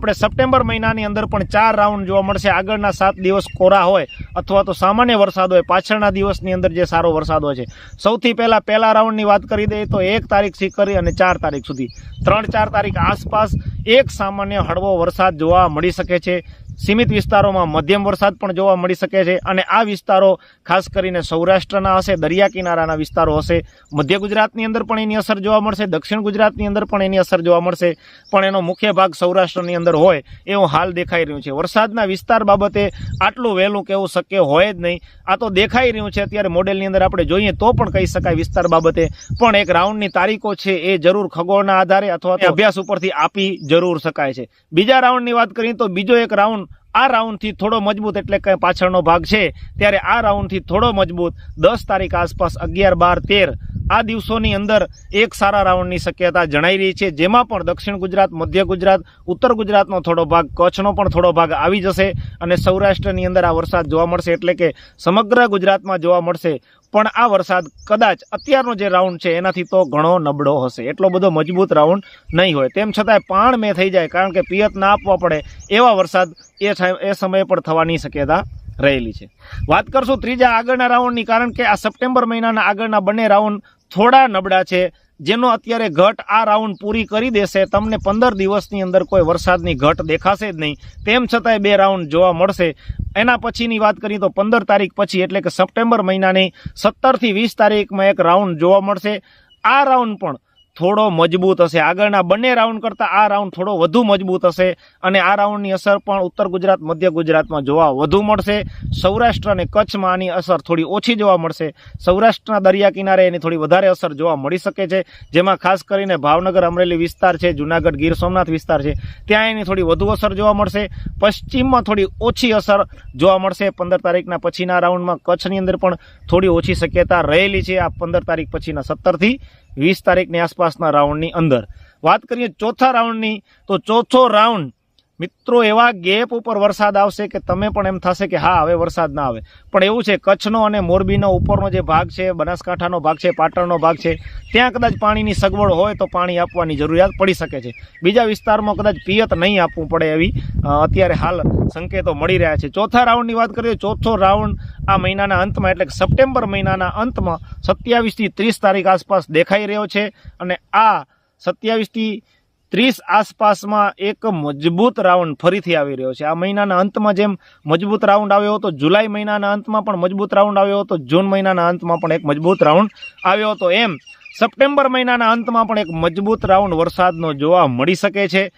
આપણે સપ્ટેમ્બર મહિનાની અંદર પણ ચાર રાઉન્ડ જોવા મળશે. આગળના સાત દિવસ કોરા હોય અથવા તો સામાન્ય વરસાદ હોય. પાછળના દિવસની અંદર જે સારો વરસાદ હોય છે. સૌથી પહેલાં પહેલા રાઉન્ડની વાત કરી દઈએ તો એક તારીખથી કરી અને ચાર તારીખ સુધી. ત્રણ ચાર તારીખ આસપાસ એક સામાન્ય હળવો વરસાદ જોવા મળી શકે છે. સીમિત વિસ્તારોમાં મધ્યમ વરસાદ પણ જોવા મળી શકે છે અને આ વિસ્તારો ખાસ કરીને સૌરાષ્ટ્રના હશે, દરિયા કિનારાના વિસ્તારો હશે. મધ્ય ગુજરાતની અંદર પણ એની અસર જોવા મળશે, દક્ષિણ ગુજરાતની અંદર પણ એની અસર જોવા મળશે. પણ એનો મુખ્ય ભાગ સૌરાષ્ટ્રની અંદર હોય એવું હાલ દેખાઈ રહ્યું છે. વરસાદના વિસ્તાર બાબતે આટલું વહેલું કહેવું શક્ય હોય જ નહીં. આ તો દેખાઈ રહ્યું છે. અત્યારે મોડેલની અંદર આપણે જોઈએ તો પણ કહી શકાય વિસ્તાર બાબતે. પણ એક રાઉન્ડની તારીખો છે એ જરૂર ખગોળના આધારે અથવા અભ્યાસ ઉપરથી આપી જરૂર શકાય છે. બીજા રાઉન્ડની વાત કરીએ તો બીજો એક રાઉન્ડ આ રાઉન્ડથી થોડો મજબૂત એટલે કે પાછળનો ભાગ છે. ત્યારે આ રાઉન્ડથી થોડો મજબૂત દસ તારીખ આસપાસ અગિયાર બાર તેર આ દિવસોની અંદર એક સારા રાઉન્ડની શક્યતા જણાઈ રહી છે. જેમાં પણ દક્ષિણ ગુજરાત, મધ્ય ગુજરાત, ઉત્તર ગુજરાતનો થોડો ભાગ, કચ્છનો પણ થોડો ભાગ આવી જશે અને સૌરાષ્ટ્રની અંદર આ વરસાદ જોવા મળશે. એટલે કે સમગ્ર ગુજરાતમાં જોવા મળશે. પણ આ વરસાદ કદાચ અત્યારનો જે રાઉન્ડ છે, એનાથી તો ઘણો નબળો હશે. એટલો બધો મજબૂત રાઉન્ડ નહીં હોય. તેમ છતાંય પાણ મેં થઈ જાય, કારણ કે પિયત ના આપવા પડે એવા વરસાદ એ એ સમયે પણ થવાની શક્યતા રહેલી છે. વાત કરશું ત્રીજા આગળના રાઉન્ડની કારણ કે આ સપ્ટેમ્બર મહિનાના આગળના બંને રાઉન્ડ થોડા નબળા છે, જેનો અત્યારે ઘટ આ રાઉન્ડ પૂરી કરી દેશે, તમને પંદર દિવસની અંદર કોઈ વરસાદની ઘટ દેખાશે જ નહીં. તેમ છતાંય બે રાઉન્ડ જોવા મળશે. એના પછીની વાત કરીએ તો પંદર તારીખ પછી, એટલે કે સપ્ટેમ્બર મહિનાની સત્તરથી વીસ તારીખમાં એક રાઉન્ડ જોવા મળશે. આ રાઉન્ડ પણ થોડો મજબૂત હશે. આગળના બંને રાઉન્ડ કરતાં આ રાઉન્ડ થોડો વધુ મજબૂત હશે અને આ રાઉન્ડની અસર પણ ઉત્તર ગુજરાત, મધ્ય ગુજરાતમાં જોવા વધુ મળશે. સૌરાષ્ટ્ર અને કચ્છમાં આની અસર થોડી ઓછી જોવા મળશે. સૌરાષ્ટ્રના દરિયા કિનારે એની થોડી વધારે અસર જોવા મળી શકે છે, જેમાં ખાસ કરીને ભાવનગર, અમરેલી વિસ્તાર છે, જુનાગઢ, ગીર સોમનાથ વિસ્તાર છે, ત્યાં એની થોડી વધુ અસર જોવા મળશે. પશ્ચિમમાં થોડી ઓછી અસર જોવા મળશે. પંદર તારીખના પછીના રાઉન્ડમાં કચ્છની અંદર પણ થોડી ઓછી શક્યતા રહેલી છે. આ પંદર તારીખ પછીના સત્તરથી વીસ તારીખની આસપાસના રાઉન્ડની અંદર. વાત કરીએ ચોથા રાઉન્ડની તો ચોથો રાઉન્ડ મિત્રો, એવા ગેપ ઉપર વરસાદ આવશે કે તમે પણ એમ થશે કે હા, હવે વરસાદ ના આવે. પણ એવું છે, કચ્છનો અને મોરબીનો ઉપરનો જે ભાગ છે, બનાસકાંઠાનો ભાગ છે, પાટણનો ભાગ છે, ત્યાં કદાચ પાણીની સગવડ હોય તો પાણી આપવાની જરૂરિયાત પડી શકે છે. બીજા વિસ્તારમાં કદાચ પિયત નહીં આપવું પડે એવી અત્યારે હાલ સંકેતો મળી રહ્યા છે. ચોથા રાઉન્ડની વાત કરીએ, ચોથો રાઉન્ડ આ મહિનાના અંતમાં, એટલે સપ્ટેમ્બર મહિનાના અંતમાં સત્યાવીસથી ત્રીસ તારીખ આસપાસ દેખાઈ રહ્યો છે. અને આ સત્યાવીસથી ત્રીસ આસપાસમાં એક મજબૂત રાઉન્ડ ફરીથી આવી રહ્યો છે. આ મહિનાના અંતમાં જેમ મજબૂત રાઉન્ડ આવ્યો હતો, જુલાઈ મહિનાના અંતમાં પણ મજબૂત રાઉન્ડ આવ્યો હતો, જૂન મહિનાના અંતમાં પણ એક મજબૂત રાઉન્ડ આવ્યો હતો. એમ, સપ્ટેમ્બર મહિનાના અંતમાં પણ એક મજબૂત રાઉન્ડ વરસાદનો જોવા મળી શકે છે.